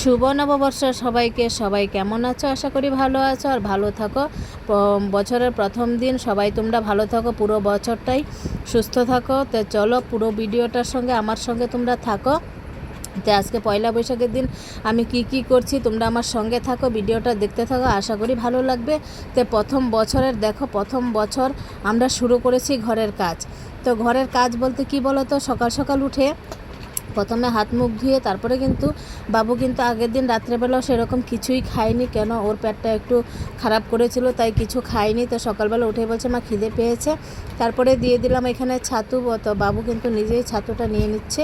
শুভ নববর্ষ সবাইকে। সবাই কেমন আছো? আশা করি ভালো আছো আর ভালো থাকো। বছরের প্রথম দিন, সবাই তোমরা ভালো থাকো, পুরো বছরটাই সুস্থ থাকো। তো চলো পুরো ভিডিওটার সঙ্গে, আমার সঙ্গে তোমরা থাকো। তো আজকে পয়লা বৈশাখের দিন আমি কি কি করছি, তোমরা আমার সঙ্গে থাকো, ভিডিওটা দেখতে থাকো, আশা করি ভালো লাগবে। তো প্রথম বছরের, দেখো প্রথম বছর আমরা শুরু করেছি ঘরের কাজ। তো ঘরের কাজ বলতে কি বলো তো সকাল সকাল উঠে প্রথমে হাত মুখ ধুয়ে তারপরে কিন্তু বাবু কিন্তু আগের দিন রাত্রেবেলাও সেরকম কিছুই খায়নি। কেন? ওর পেটটা একটু খারাপ করেছিল, তাই কিছু খায়নি। তো সকালবেলা উঠে বলছে, মা, খিদে পেয়েছে। তারপরে দিয়ে দিলাম এখানে ছাতু। তো বাবু কিন্তু নিজেই ছাতুটা নিয়ে নিচ্ছে।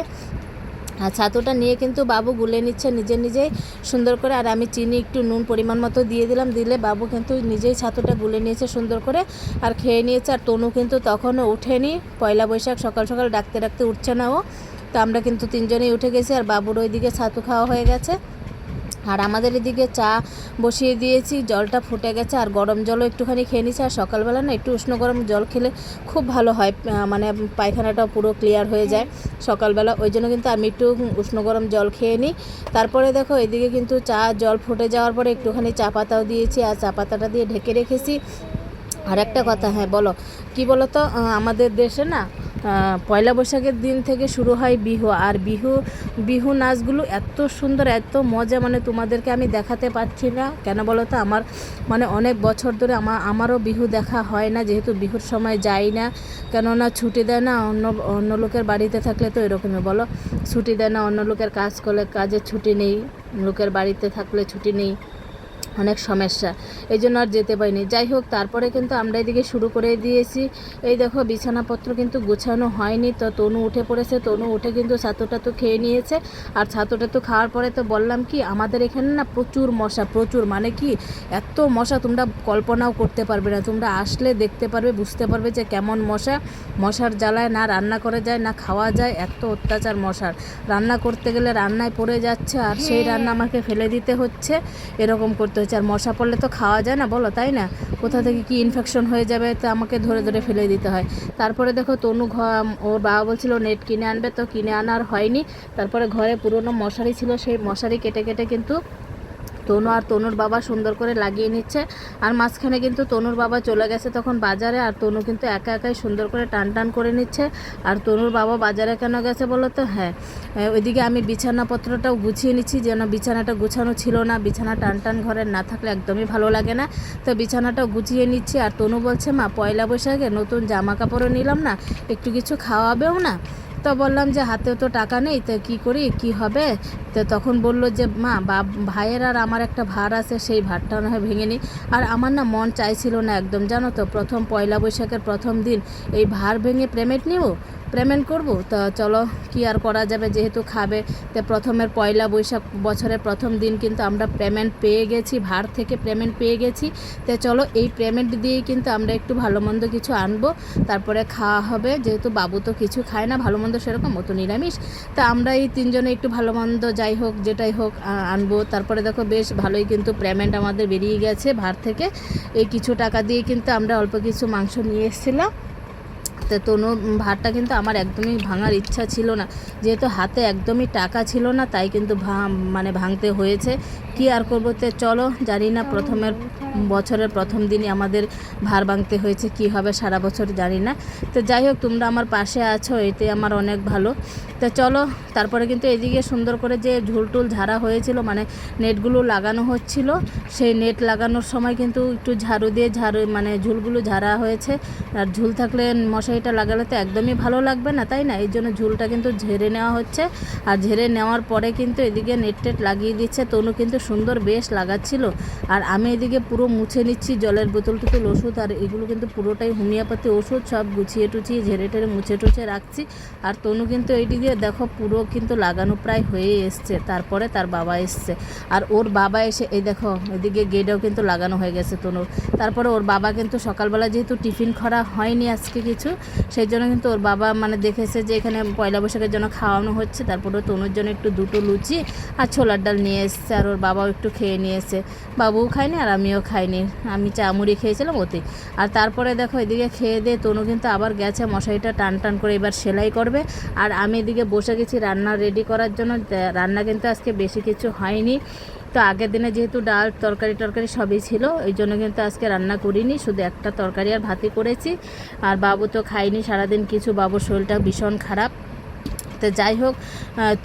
আর ছাতুটা নিয়ে কিন্তু বাবু গুলে নিচ্ছে নিজে নিজেই সুন্দর করে। আর আমি চিনি, একটু নুন পরিমাণ মতো দিয়ে দিলাম। দিলে বাবু কিন্তু নিজেই ছাতুটা গুলে নিয়েছে সুন্দর করে। আর খেয়ে নিয়েছে। আর তনু কিন্তু তখনও উঠেনি পয়লা বৈশাখ সকাল সকাল ডাকতে ডাকতে উঠছে না ও। তো আমরা কিন্তু তিনজনেই উঠে গেছি আর বাবুর ওইদিকে ছাতু খাওয়া হয়ে গেছে। আর আমাদের এদিকে চা বসিয়ে দিয়েছি, জলটা ফুটে গেছে আর গরম জলও একটুখানি খেয়ে নিয়েছি। আর সকালবেলা না একটু উষ্ণ গরম জল খেলে খুব ভালো হয় মানে পায়খানাটাও পুরো ক্লিয়ার হয়ে যায় সকালবেলা। ওই জন্য কিন্তু আমি একটু উষ্ণ গরম জল খেয়ে নিই। তারপরে দেখো এদিকে কিন্তু চা, জল ফুটে যাওয়ার পরে একটুখানি চা পাতাও দিয়েছি আর চা পাতাটা দিয়ে ঢেকে রেখেছি। আর একটা কথা হ্যাঁ বলো, কি বলো তো আমাদের দেশে না পয়লা বৈশাখের দিন থেকে শুরু হয় বিহু। আর বিহু বিহু নাচগুলো এত সুন্দর, এত মজা মানে তোমাদেরকে আমি দেখাতে পারছি না। কেন বলো তো? আমার মানে অনেক বছর ধরে আমার আমারও বিহু দেখা হয় না, যেহেতু বিহুর সময় যাই না। কেননা ছুটি দেয় না, অন্য অন্য লোকের বাড়িতে থাকলে তো এরকমই, বলো? ছুটি দেয় না, অন্য লোকের কাজ করলে কাজের ছুটি নেই, লোকের বাড়িতে থাকলে ছুটি নেই। অনেক সমস্যা। এই জন্য আর যেতে পারিনি। যাই হোক তারপরে কিন্তু আমরা এদিকে শুরু করে দিয়েছি। এই দেখো বিছানাপত্র কিন্তু গোছানো হয়নি। তো তনু উঠে পড়েছে। তনু উঠে কিন্তু ছাতুটা তো খেয়ে নিয়েছে। আর ছাতুটা তো খাওয়ার পরে তো বললাম কি আমাদের এখানে না প্রচুর মশা প্রচুর। মানে কি এত মশা তোমরা কল্পনাও করতে পারবে না। তোমরা আসলে দেখতে পারবে বুঝতে পারবে যে কেমন মশা। মশার জ্বালায় না রান্না করা যায় না খাওয়া যায় এত অত্যাচার মশার। রান্না করতে গেলে রান্নায় পড়ে যাচ্ছে আর সেই রান্না আমাকে ফেলে দিতে হচ্ছে। এরকম করতে হচ্ছে। আর মশা পড়লে তো খাওয়া যায় না, বলো, তাই না? কোথা থেকে কি ইনফেকশন হয়ে যাবে তো আমাকে ধরে ধরে ফেলে দিতে হয়। তারপরে দেখো তনু ওর বাবা বলছিল নেট কিনে আনবে তো, কিনে আনার হয়নি। তারপরে ঘরে পুরনো মশারি ছিল, সেই মশারি কেটে কেটে কিন্তু তনু আর তনুর বাবা সুন্দর করে লাগিয়ে নিচ্ছে। আর মাঝখানে কিন্তু তনুর বাবা চলে গেছে তখন বাজারে, আর তনু কিন্তু একা একাই সুন্দর করে টান টান করে নিচ্ছে। আর তনুর বাবা বাজারে কেন গেছে বলো তো? হ্যাঁ ওইদিকে আমি বিছানাপত্রটাও গুছিয়ে নিচ্ছি, যেন বিছানাটা গুছানো ছিল না। বিছানা টান টান ঘরে না থাকলে একদমই ভালো লাগে না। তো বিছানাটাও গুছিয়ে নিচ্ছি, আর তনু বলছে, মা, পয়লা বৈশাখে নতুন জামা কাপড়ও নিলাম না, একটু কিছু খাওয়াবেও না। তো বললাম যে হাতেও তো টাকা নেই, তো কী করি, কি হবে? তো তখন বলল যে, মা বা ভাইয়ের আর আমার একটা ভার আছে, সেই ভারটা না হয় ভেঙে নিই। আর আমার না মন চাইছিল না একদম, জানো তো, প্রথম পয়লা বৈশাখের প্রথম দিন এই ভার ভেঙে প্রেমেট নিব। পেমেন্ট করব? তো চলো, কি আর করা যাবে? যেহেতু খাবে, তো প্রথমের পয়লা বৈশাখ বছরের প্রথম দিন কিন্তু আমরা পেমেন্ট পেয়ে গেছি, ভার থেকে পেমেন্ট পেয়ে গেছি। তো চলো, এই পেমেন্ট দিয়েই কিন্তু আমরা একটু ভালো মন্দ কিছু আনব। তারপরে খাওয়া হবে, যেহেতু বাবু তো কিছু খায় না, ভালো মন্দ সেরকম মতো নিরামিষ। তা আমরা এই তিনজনে একটু ভালো মন্দ যাই হোক, যেটাই হোক আনব। তারপরে দেখো, বেশ ভালোই কিন্তু পেমেন্ট আমাদের বেরিয়ে গেছে ভার থেকে। এই কিছু টাকা দিয়ে কিন্তু আমরা অল্প কিছু মাংস নিয়ে এসেছিলাম। তো তনু ভাতটা কিন্তু আমার একদমই ভাঙার ইচ্ছা ছিল না। যেহেতু হাতে একদমই টাকা ছিল না, তাই কিন্তু মানে ভাঙতে হয়েছে। কি আর করব তো, চলো, জানি না প্রথমের বছরের প্রথম দিনই আমাদের ভার ভাঙতে হয়েছে, কি হবে সারা বছর জানি না। তো যাই হোক, তোমরা আমার পাশে আছো, এতে আমার অনেক ভালো। তো চলো, তারপরে কিন্তু এদিকে সুন্দর করে যে ঝুলটুল ঝাড়া হয়েছিল মানে নেটগুলো লাগানো হচ্ছিল, সেই নেট লাগানোর সময় কিন্তু একটু ঝাড়ু দিয়ে ঝাড়ু মানে ঝুলগুলো ঝাড়া হয়েছে। আর ঝুল থাকলে মশারিটা লাগালে তো একদমই ভালো লাগবে না, তাই না? এই জন্য ঝুলটা কিন্তু ঝেড়ে নেওয়া হচ্ছে। আর ঝেড়ে নেওয়ার পরে কিন্তু এদিকে নেট টেট লাগিয়ে দিচ্ছে। তনু কিন্তু সুন্দর বেশ লাগাচ্ছিল। আর আমি এদিকে পুরো মুছে নিচ্ছি জলের বোতল টোতল ওষুধ আর এগুলো কিন্তু পুরোটাই হোমিওপ্যাথি ওষুধ, সব গুছিয়ে টুছিয়ে ঝেড়ে টেড়ে মুছে টুছে রাখছি। আর তনু কিন্তু এইটি দিয়ে দেখো পুরো কিন্তু লাগানো প্রায় হয়ে এসছে। তারপরে তার বাবা এসছে। আর ওর বাবা এসে, এই দেখো, এদিকে গেটেও কিন্তু লাগানো হয়ে গেছে তনুর। তারপরে ওর বাবা কিন্তু সকালবেলা যেহেতু টিফিন করা হয়নি আজকে কিছু সেই জন্য কিন্তু ওর বাবা মানে দেখেছে যে এখানে পয়লা বৈশাখের জন্য খাওয়ানো হচ্ছে। তারপরে তনুর জন্য একটু দুটো লুচি আর ছোলার ডাল নিয়ে এসছে আর ওর বাবাও একটু খেয়ে নিয়েছে বাবুও খায়নি আর আমিও খাইনি। আমি চা মুড়ি খেয়েছিলাম ওতে আর তারপরে দেখো এদিকে খেয়ে দিয়ে তনু কিন্তু আবার গেছে, মশারিটা টান টান করে এবার সেলাই করবে। আর আমি এদিকে বসে গেছি রান্না রেডি করার জন্য। রান্না কিন্তু আজকে বেশি কিছু হয়নি। তো আগের দিনে যেহেতু ডাল, তরকারি, টরকারি সবই ছিল, ওই জন্য কিন্তু আজকে রান্না করিনি, শুধু একটা তরকারি আর ভাতই করেছি। আর বাবু তো খাইনি সারাদিন কিছু, বাবুর শরীরটা ভীষণ খারাপ। তো যাই হোক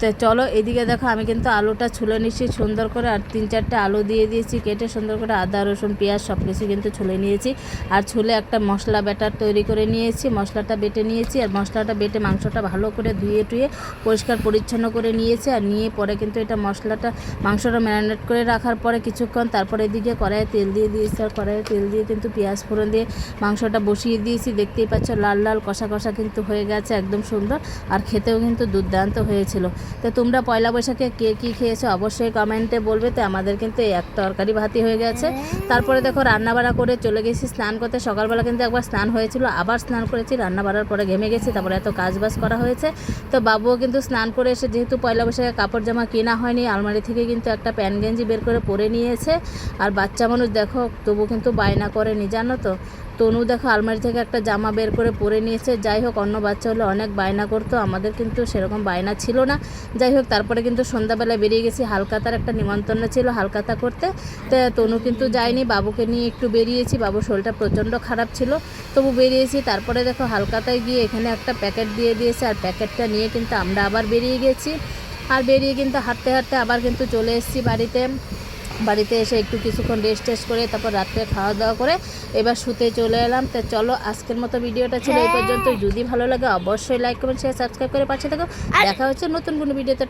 তো চলো এদিকে দেখো আমি কিন্তু আলুটা ছুলে নিচ্ছি সুন্দর করে আর তিন চারটে আলু দিয়ে দিয়েছি, কেটে সুন্দর করে আদা, রসুন, পেঁয়াজ সব কিছু কিন্তু ছুলে নিয়েছি। আর ছুলে একটা মশলা ব্যাটার তৈরি করে নিয়েছি, মশলাটা বেটে নিয়েছি আর মশলাটা বেটে মাংসটা ভালো করে ধুয়ে টুয়ে পরিষ্কার পরিচ্ছন্ন করে নিয়েছি আর নিয়ে পরে কিন্তু এটা মশলাটা মাংসটা ম্যারিনেট করে রাখার পরে কিছুক্ষণ তারপরে এদিকে কড়াইয়ে তেল দিয়ে দিয়েছি আর কড়াইয়ে তেল দিয়ে কিন্তু পেঁয়াজ ফোড়ন দিয়ে মাংসটা বসিয়ে দিয়েছি। দেখতেই পাচ্ছ লাল লাল কষা কষা কিন্তু হয়ে গেছে একদম সুন্দর আর খেতেও কিন্তু দুর্দান্ত হয়েছিল। তো তোমরা পয়লা বৈশাখে কে কী খেয়েছো অবশ্যই কমেন্টে বলবে। তো আমাদের কিন্তু এক তরকারি ভাতি হয়ে গেছে। তারপরে দেখো রান্না বাড়া করে চলে গেছি স্নান করতে। সকালবেলা কিন্তু একবার স্নান হয়েছিল, আবার স্নান করেছি। রান্না বাড়ার পরে ঘেমে গেছি, তারপরে এত কাজ বাজ করা হয়েছে। তো বাবুও কিন্তু স্নান করে এসে যেহেতু পয়লা বৈশাখে কাপড় জামা কেনা হয়নি, আলমারি থেকে কিন্তু একটা প্যান্ট গেঞ্জি বের করে পরে নিয়েছে। আর বাচ্চা মানুষ দেখো তবু কিন্তু বায়না করেনি জানো তো। তনু দেখো আলমারি থেকে একটা জামা বের করে পরে নিয়েছে। যাই হোক, অন্য বাচ্চা হলে, অনেক বায়না করতো। আমাদের কিন্তু সেরকম বায়না ছিল না। যাই হোক, তারপরে কিন্তু সন্ধ্যাবেলায় বেরিয়ে গেছি। হালকাতার একটা নিমন্ত্রণ ছিল হালকাতা করতে। তো তনু কিন্তু যায়নি, বাবুকে নিয়ে একটু বেরিয়েছি। বাবুর শরীরটা প্রচণ্ড খারাপ ছিল। তবু বেরিয়েছি। তারপরে দেখো হালকাতায় গিয়ে এখানে একটা প্যাকেট দিয়ে দিয়েছে। আর প্যাকেটটা নিয়ে কিন্তু আমরা আবার বেরিয়ে গেছি। আর বেরিয়ে কিন্তু হাঁটতে হাঁটতে আবার কিন্তু চলে এসেছি বাড়িতে। বাড়িতে এসে একটু কিছুক্ষণ রেস্ট টেস্ট করে তারপর রাত্রে খাওয়া দাওয়া করে এবার শুতে চলে এলাম। তো চলো আজকের মতো ভিডিওটা ছিল এই পর্যন্ত। যদি ভালো লাগে অবশ্যই লাইক কমেন্ট শেয়ার সাবস্ক্রাইব করে পাশে থাকো। দেখা হচ্ছে নতুন কোনো ভিডিওতে